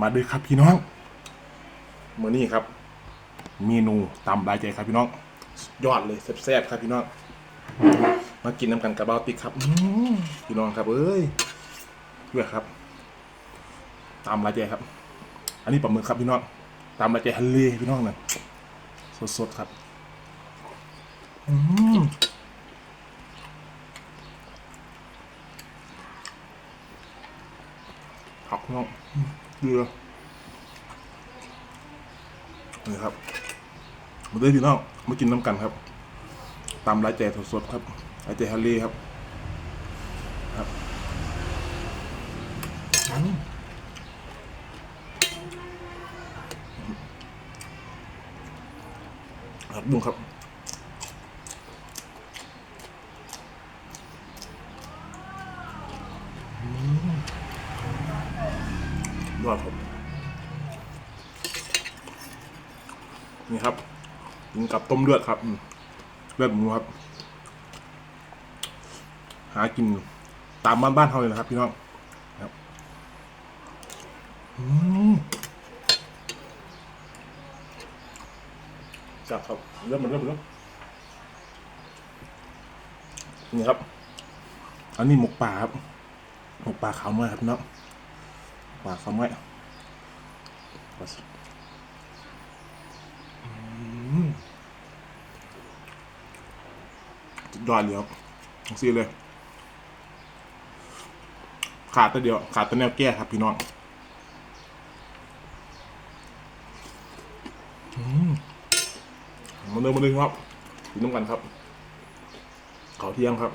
มาด้วยครับพี่น้องเมื่อนี้ครับเมนูตำรายใจครับพี่น้อง ยอดเลยแซ่บๆครับพี่น้อง มากินน้ำกันกับเบาติ๊กครับพี่น้องครับเอ้ยเพื่อครับตำรายใจครับ อันนี้ปลาหมึกครับพี่น้องตำรายใจทะเลพี่น้องนะสดๆครับอืมผักพี่น้ องเดือนี่ครับมาด้วยพี่น้องมากินน้ำกันครับตำลายแจสดๆครับลายแจทะเลครับครับอืมครับดุงครับ ยอดครับนี่ครับกินกับต้มเลือดครับเลือดหมูครับ หากินตามบ้านบ้านเขาเลยนะครับ พี่น้องครับจับครับเริ่มมันเริ่มเริ่มนี่ครับ อันนี้หมกป่าครับ หมกป่าขาวน้อยครับพี่น้องป่าขาวน้อยอืมสุดอดเลยครับซีเลยขาดแต่เดียว ขาดแต่แนวแก้ครับพี่น้องมาเดินมาเดินครับกินน้ำกันครับขาเที่ยงครับ